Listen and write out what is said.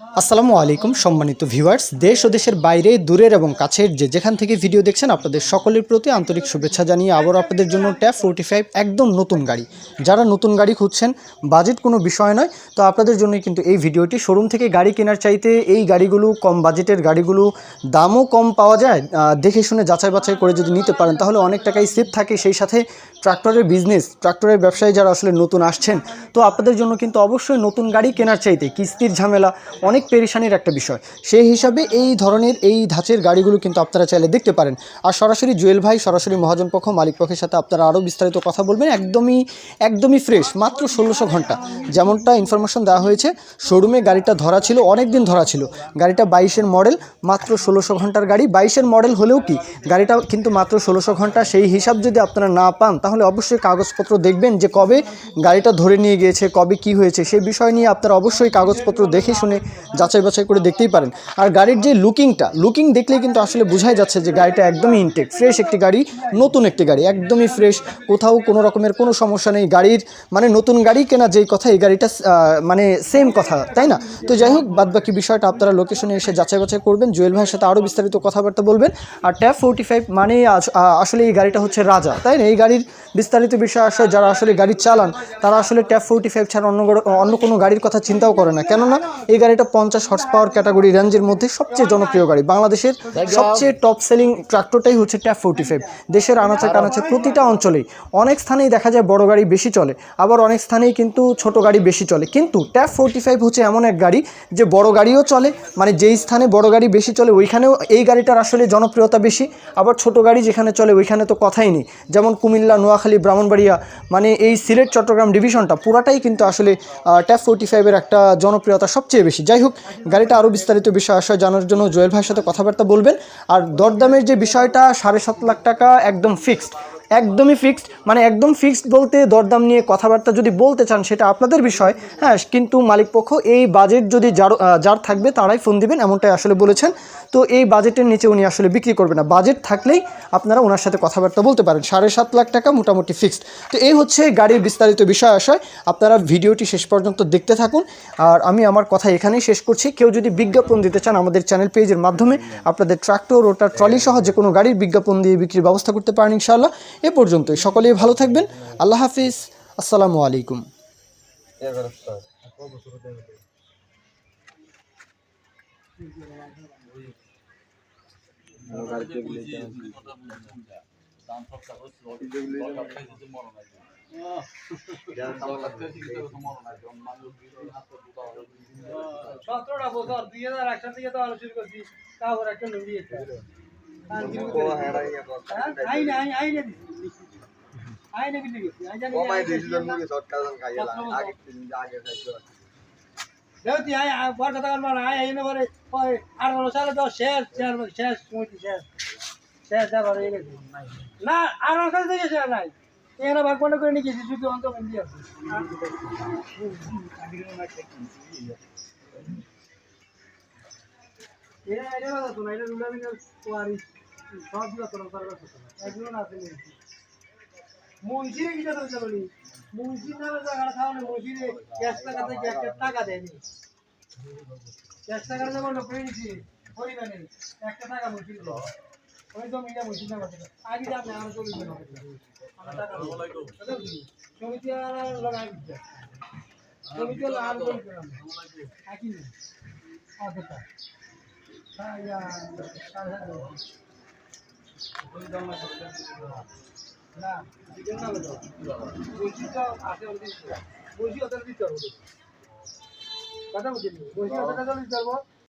আসসালামু আলাইকুম, সম্মানিত ভিউয়ার্স। দেশ ও দেশের বাইরে, দূরের এবং কাছের যে যেখান থেকে ভিডিও দেখছেন, আপনাদের সকলের প্রতি আন্তরিক শুভেচ্ছা জানিয়ে আবারও আপনাদের জন্য ট্যাব ফোরটি ফাইভ একদম নতুন গাড়ি। যারা নতুন গাড়ি খুঁজছেন, বাজেট কোনো বিষয় নয়, তো আপনাদের জন্যই কিন্তু এই ভিডিওটি। শোরুম থেকে গাড়ি কেনার চাইতে এই গাড়িগুলো কম বাজেটের গাড়িগুলো দামও কম পাওয়া যায়। দেখে শুনে যাচাই বাছাই করে যদি নিতে পারেন, তাহলে অনেক টাকাই সেভ থাকে। সেই সাথে ট্রাক্টরের বিজনেস, ট্রাক্টরের ব্যবসায়ী যারা আসলে নতুন আসছেন, তো আপনাদের জন্য কিন্তু অবশ্যই নতুন গাড়ি কেনার চাইতে কিস্তির ঝামেলা অনেক পেরেশানির একটা বিষয়। সেই হিসাবে এই ধরনের এই ধাঁচের গাড়িগুলো কিন্তু আপনারা চাইলে দেখতে পারেন। আর সরাসরি জুয়েল ভাই, সরাসরি মহাজন পক্ষ, মালিক পক্ষের সাথে আপনারা আরও বিস্তারিত কথা বলবেন। একদমই একদমই ফ্রেশ মাত্র ষোলোশো ঘণ্টা। যেমনটা ইনফরমেশন দেওয়া হয়েছে শোরুমে গাড়িটা ধরা ছিল অনেক দিন ধরা ছিল। গাড়িটা বাইশের মডেল মাত্র ষোলোশো ঘণ্টার গাড়ি। বাইশের মডেল হলেও কি, গাড়িটা কিন্তু মাত্র ষোলোশো ঘণ্টা। সেই হিসাব যদি আপনারা না পান, তাহলে অবশ্যই কাগজপত্র দেখবেন যে কবে গাড়িটা ধরে নিয়ে গিয়েছে, কবে কি হয়েছে সেই বিষয় নিয়ে আপনারা অবশ্যই কাগজপত্র দেখে শুনে যাচাই বাছাই করে দেখতেই পারেন। আর গাড়ির যে লুকিংটা, লুকিং দেখলেই কিন্তু আসলে বোঝাই যাচ্ছে যে গাড়িটা একদমই ইনটেক ফ্রেশ একটি গাড়ি, নতুন একটি গাড়ি, একদমই ফ্রেশ কোথাও কোনো রকমের কোনো সমস্যা নেই। গাড়ির মানে নতুন গাড়ি কেনা যেই কথা, এই গাড়িটা মানে সেম কথা, তাই না? তো যাই হোক, বাদবাকি বিষয়টা আপনারা লোকেশনে এসে যাচাই বাছাই করবেন। জুয়েল ভাইয়ের সাথে আরও বিস্তারিত কথাবার্তা বলবেন। আর ট্যাব ফোরটি ফাইভ মানে আজ- আসলে এই গাড়িটা হচ্ছে রাজা, তাই না? এই গাড়ির বিস্তারিত বিষয় আসলে যারা আসলে গাড়ি চালান, তারা আসলে ট্যাব ফোরটি ফাইভ ছাড়া অন্য অন্য কোনো গাড়ির কথা চিন্তাও করে না। কেননা, এই গাড়িটা পঞ্চাশ হর্স পাওয়ার ক্যাটাগরি রেঞ্জের মধ্যে সবচেয়ে জনপ্রিয় গাড়ি। বাংলাদেশের সবচেয়ে টপ সেলিং ট্রাক্টরটাই হচ্ছে ট্যাপ ফোর্টি ফাইভ দেশের আনাচে কানাচে প্রতিটা অঞ্চলেই অনেক স্থানেই দেখা যায় বড় গাড়ি বেশি চলে, আবার অনেক স্থানেই কিন্তু ছোট গাড়ি বেশি চলে। কিন্তু ট্যাপ ফোর্টি ফাইভ হচ্ছে এমন এক গাড়ি যে বড় গাড়িও চলে মানে যেই স্থানে বড় গাড়ি বেশি চলে ওইখানেও এই গাড়িটার আসলে জনপ্রিয়তা বেশি, আবার ছোট গাড়ি যেখানে চলে ওইখানে তো কথাই নেই। যেমন কুমিল্লা, নোয়াখালী, ব্রাহ্মণবাড়িয়া মানে এই সিলেট, চট্টগ্রাম ডিভিশনটা পুরাটাই কিন্তু আসলে ট্যাপ ফোর্টি ফাইভের একটা জনপ্রিয়তা সবচেয়ে বেশি। যাই হোক, গাড়িটা আরও বিস্তারিত বিষয় আশয় জানার জন্য জয়েল ভাইয়ের সাথে কথাবার্তা বলবেন। আর দরদামের যে বিষয়টা, সাড়ে সাত লাখ টাকা একদম ফিক্সড একদমই ফিক্সড মানে একদম ফিক্সড বলতে দরদাম নিয়ে কথাবার্তা যদি বলতে চান, সেটা আপনাদের বিষয়। হ্যাঁ কিন্তু মালিকপক্ষ এই বাজেট যদি যার যার থাকবে তারাই ফোন দিবেন, এমনটাই আসলে বলেছেন। তো এই বাজেটের নিচে উনি আসলে বিক্রি করবেন না। বাজেট থাকলেই আপনারা ওনার সাথে কথাবার্তা বলতে পারেন। সাড়ে সাত লাখ টাকা মোটামুটি ফিক্সড তো এই হচ্ছে গাড়ির বিস্তারিত বিষয় আশয়। আপনারা ভিডিওটি শেষ পর্যন্ত দেখতে থাকুন। আর আমি আমার কথা এখানেই শেষ করছি। কেউ যদি বিজ্ঞাপন দিতে চান, আমাদের চ্যানেল পেজের মাধ্যমে আপনাদের ট্রাক্টর ওটার ট্রলি সহ যে কোনো গাড়ির বিজ্ঞাপন দিয়ে বিক্রির ব্যবস্থা করতে পারেন ইনশাআল্লাহ। এ পর্যন্তই। সকলেই ভালো থাকবেন। আল্লাহ হাফিজ। আসসালামু আলাইকুম। সতেরোটা বছর দুই হাজার তো আলোচনা করছি। তারপর একটা লুঙ্গি না আঠারো সালে থেকে শেষ নাই এখানে ভাগ বন্ধ করে নিয়ে গেছি শুধু অন্ত বন্দি আছে এটা এটা কথা তো না এটা রুলামিনের ওয়ারিস সব দিলা তোর পারবে একজন আছে মুন্সি মুন্সিরে কি কথা বলতে বলি মুন্সি মুন্সিরে টাকা থেকে একটা টাকা দেয়নি ক্যাশ টাকা একটা টাকা মুন্সিরে ওই তো মিলে মুন্সি না আগে যাবে টাকা সমিতি আর লাগাই দিচ্ছে সমিতি একই আচ্ছা সাড়ে কথা বুঝলি বলছি ওদের দিতে পারব